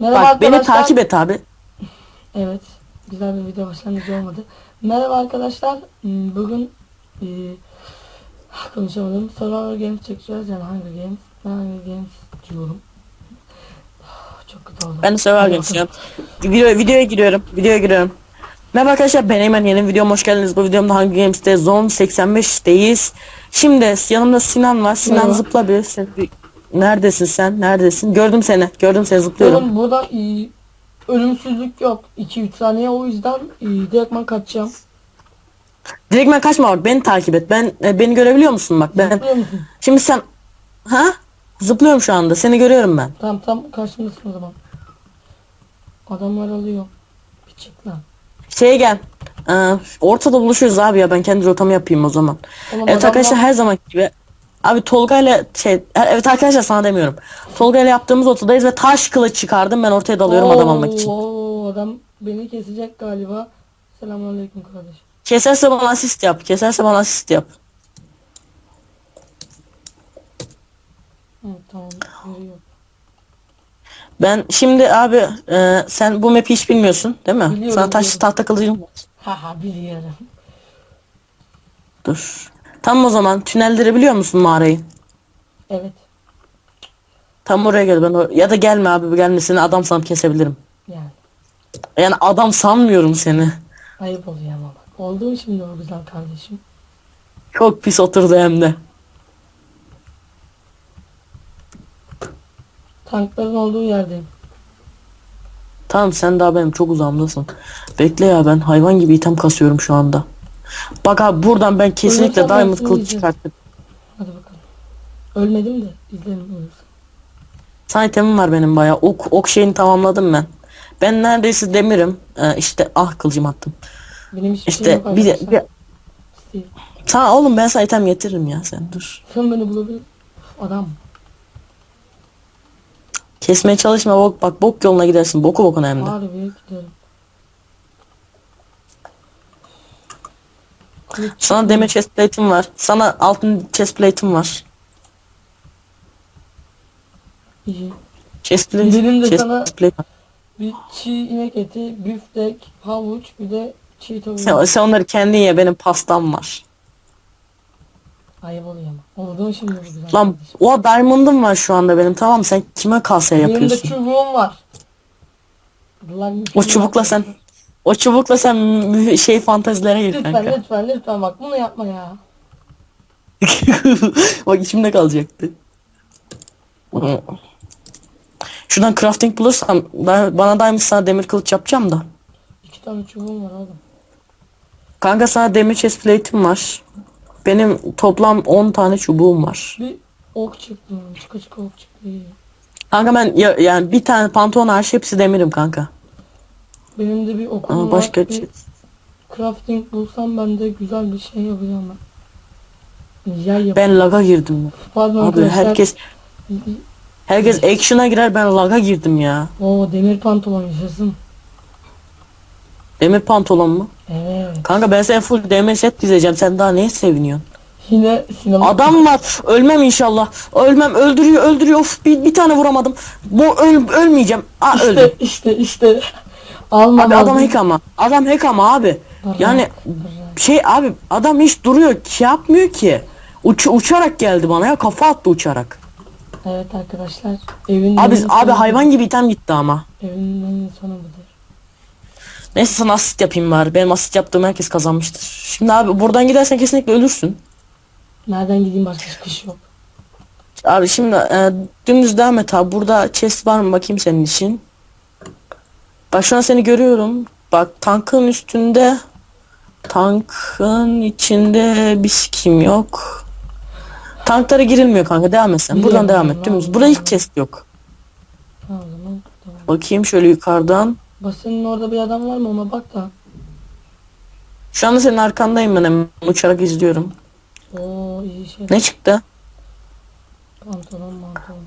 Merhaba Bak beni arkadaşlar. takip et abi. Evet. Güzel bir video başlangıcı olmadı. Merhaba arkadaşlar. Hmm, Bugün e, konuşamadım. Survivor Games çekeceğiz. Yani Hunger Games. Ben Hunger Games diyorum. Çok kötü oldu. Ben de sever Hadi gençler. Video, videoya giriyorum. Videoya giriyorum. Merhaba arkadaşlar ben Eymen yeni videoma hoş geldiniz. Bu videomda Hunger Games'te Zone 85'teyiz. Şimdi yanımda Sinan var. Sinan Merhaba. zıpla bir. Sen, Neredesin sen? Neredesin? Gördüm seni. Gördüm seni zıplıyorum. Oğlum burada e, ölümsüzlük yok. 2-3 saniye o yüzden e, direktman kaçacağım. Direkt ben kaçma bak beni takip et. Ben e, beni görebiliyor musun bak? Ben musun? şimdi sen ha? Zıplıyorum şu anda. Seni görüyorum ben. Tamam tam karşımdasın o zaman. Adamlar alıyor. Bir çık lan. Şeye gel. Ee, ortada buluşuyoruz abi ya. Ben kendi rotamı yapayım o zaman. Oğlum Evet adamlar- arkadaşlar her zaman gibi abi Tolga ile şey evet arkadaşlar sana demiyorum. Tolga ile yaptığımız ortadayız ve taş kılıç çıkardım ben ortaya dalıyorum adam almak için. Oo, adam beni kesecek galiba. Selamünaleyküm kardeşim. Keserse bana asist yap. Keserse bana asist yap. Hı, tamam. Veriyor. Ben şimdi abi e, sen bu map'i hiç bilmiyorsun değil mi? Biliyorum, Sana taş biliyorum. tahta kılıcım. Haha biliyorum. Dur. Tamam o zaman tünelleri biliyor musun mağarayı? Evet. Tam oraya gel ben or- ya da gelme abi gelme seni adam sanıp kesebilirim. Yani. Yani adam sanmıyorum seni. Ayıp oluyor ama bak. Oldu mu şimdi o güzel kardeşim? Çok pis oturdu hem de. Tankların olduğu yerdeyim. Tamam sen daha benim çok uzağımdasın. Bekle ya ben hayvan gibi item kasıyorum şu anda. Bak abi buradan ben kesinlikle Ölürsem ben diamond seni kılıç çıkarttım. Hadi bakalım. Ölmedim de izlerim ölürsem. Sana itemim var benim bayağı. Ok, ok şeyini tamamladım ben. Ben neredeyse demirim. Ee, işte ah kılıcım attım. Benim hiçbir İşte yok bir de arkadaşlar. bir, İsteyim. Sana oğlum ben sana item getiririm ya sen dur. Sen beni bulabilir. Adam. Kesmeye çalışma bok bak bok yoluna gidersin. Boku bokuna hem de. Harbi gidelim. Sana demir chest plate'im var. Sana altın chest plate'im var. iyi. Chest plate. Benim de chest sana- plate. Bir çiğ inek eti, büftek, havuç, bir de çiğ tavuk. Sen, sen onları kendin ye benim pastam var. Ayıp oluyor ama. Oldu şimdi bu güzel. Lan kardeşim. o diamond'ım var şu anda benim tamam sen kime kasaya Benim de yapıyorsun? çubuğum var. Lan, O çubukla sen o çubukla sen mü- şey fantazilere gir Lütfen kanka. lütfen lütfen bak bunu yapma ya. Bak içimde kalacaktı. Şuradan crafting bulursam ben- bana diamond sana demir kılıç yapacağım da. İki tane çubuğum var oğlum. Kanka sana demir chest plate'im var. Benim toplam 10 tane çubuğum var. Bir ok çıktı. Çıka çıka ok çıktı. iyi. Kanka ben ya, yani bir tane pantolon hariç hepsi demirim kanka. Benim de bir okum Ama var. başka bir bir şey. crafting bulsam ben de güzel bir şey yapacağım ben. Yay yap. Ben laga girdim. Pardon Abi arkadaşlar. herkes herkes action'a girer ben laga girdim ya. Oo demir pantolon yaşasın. Demir pantolon mu? Evet. Kanka ben sana full demir set dizeceğim. Sen daha neye seviniyorsun? Yine sinema. Adam var. Ölmem inşallah. Ölmem. Öldürüyor, öldürüyor. Of bir, bir tane vuramadım. Bu öl, ölmeyeceğim. Aa İşte öldüm. işte işte. Alma Abi adam hack ama. Adam hack ama abi. Yani şey abi adam hiç duruyor. Şey yapmıyor ki. Uç, uçarak geldi bana ya. Kafa attı uçarak. Evet arkadaşlar. Evin Abi abi hayvan gibi item gitti ama. Evin en sonu budur. Neyse sana asist yapayım bari. Benim asist yaptığım herkes kazanmıştır. Şimdi abi buradan gidersen kesinlikle ölürsün. Nereden gideyim başka çıkış yok. Abi şimdi e, dümdüz devam et abi. Burada chest var mı bakayım senin için. Bak şu an seni görüyorum. Bak tankın üstünde tankın içinde bir sikim yok. Tanklara girilmiyor kanka devam et sen. Buradan devam et dümdüz. Burada hiç chest yok. Tamam. Tamam. Bakayım şöyle yukarıdan. Basının orada bir adam var mı ona bak da. Şu anda senin arkandayım ben hemen uçarak izliyorum. Oo iyi şey. Ne çıktı? Pantolon pantolon.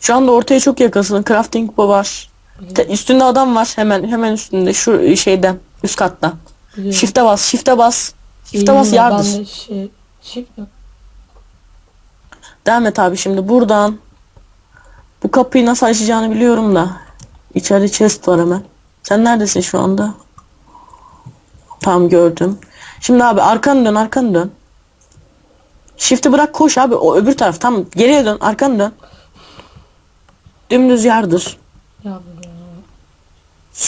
Şu anda ortaya çok yakınsın. Crafting bu var. Te- üstünde adam var hemen hemen üstünde şu şeyden üst katta. Biliyorum. Shift'e bas, shift'e bas. Shift'e bas var, yardır. Ben de şey. Shift yok. Devam et abi şimdi buradan. Bu kapıyı nasıl açacağını biliyorum da. İçeride chest var hemen. Sen neredesin şu anda? Tamam gördüm. Şimdi abi arkanı dön arkanı dön. Shift'i bırak koş abi o öbür taraf tam geriye dön arkanı dön. Dümdüz yardır.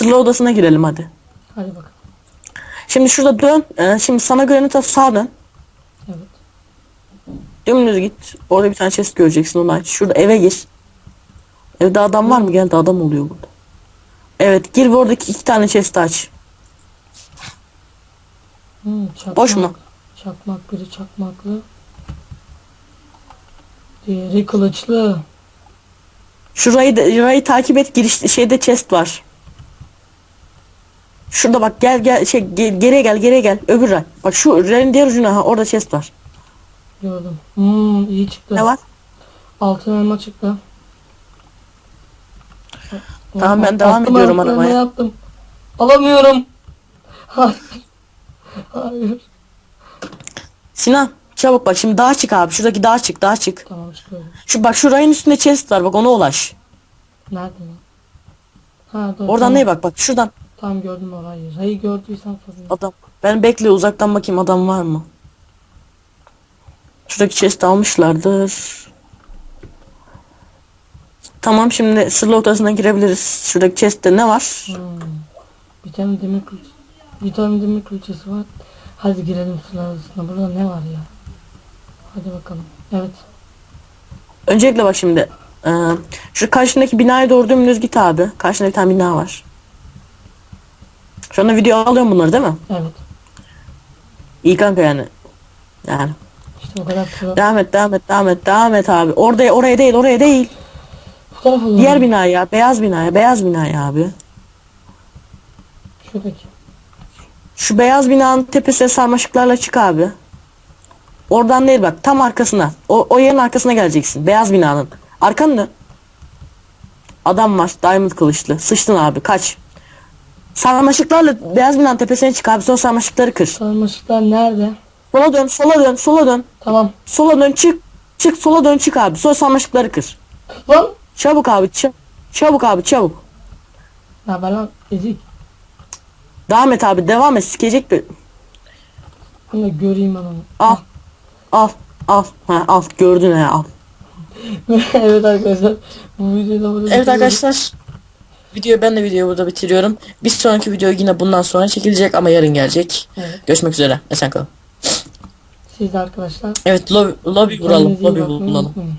Sırlı odasına girelim hadi. Hadi bakalım. Şimdi şurada dön. Ee, şimdi sana göre taraf sağa dön. Evet. Dümdüz git. Orada bir tane chest göreceksin onu aç. Şurada eve gir. Evde adam var mı? Geldi adam oluyor burada. Evet gir ve oradaki iki tane chest aç. Hmm, çakmak. Boş mu? Çakmak biri çakmaklı. Diğeri kılıçlı. Şurayı da, şurayı takip et. Giriş şeyde chest var. Şurada bak gel gel şey ge- geriye gel geriye gel. Öbür ray. Bak şu rayın diğer ucuna ha orada chest var. Gördüm. Hmm, iyi çıktı. Ne var? Altın elma çıktı. Tamam, ben devam Attım, ediyorum altın aramaya. attım. Alamıyorum. Hayır. Hayır. Sinan çabuk bak şimdi dağa çık abi. Şuradaki dağa çık dağa çık. Tamam çıkıyorum. Şu bak şu rayın üstünde chest var bak ona ulaş. Nerede? Ha dur. Oradan tamam. neye bak bak şuradan Tam gördüm orayı. Rayı gördüysen yok. adam. Ben bekle uzaktan bakayım adam var mı? Şuradaki chest almışlardır. Tamam şimdi sırlı odasına girebiliriz. Şuradaki chest'te ne var? Hmm. Bir tane demir kılıç. Bir tane demir kılıçası var. Hadi girelim sıra arasına. Burada ne var ya? Hadi bakalım. Evet. Öncelikle bak şimdi. Ee, şu karşındaki binaya doğru dümdüz git abi. Karşında bir tane bina var. Şu anda video alıyorum bunları değil mi? Evet. İyi kanka yani. Yani. İşte o kadar sıra. Devam et, devam et, devam et, devam et abi. Orada, oraya değil, oraya değil. Doğru. Diğer binaya, beyaz binaya, beyaz binaya abi. Şuradaki. Şu beyaz binanın tepesine sarmaşıklarla çık abi. Oradan değil bak, tam arkasına. O, o yerin arkasına geleceksin. Beyaz binanın. Arkanı dön. Adam var, diamond kılıçlı. Sıçtın abi, kaç. Sarmaşıklarla beyaz binanın tepesine çık abi. Sonra sarmaşıkları kır. Sarmaşıklar nerede? Sola dön, sola dön, sola dön. Tamam. Sola dön, çık. Çık, sola dön, çık abi. Sonra sarmaşıkları kır. Lan. Çabuk abi, çabuk. Çabuk abi, çabuk. Ne haber lan? Ezik. Devam et abi devam et sikecek bir. Bunu da göreyim ben onu. Al. Al. Al. Ha, al. Gördün ya al. evet arkadaşlar. Bu videoyu da burada Evet arkadaşlar. Video ben de videoyu burada bitiriyorum. Bir sonraki video yine bundan sonra çekilecek ama yarın gelecek. Evet. Görüşmek üzere. Esen kalın. Siz de arkadaşlar. Evet lobi, lobi vuralım. Lobi bulalım. unutmayın.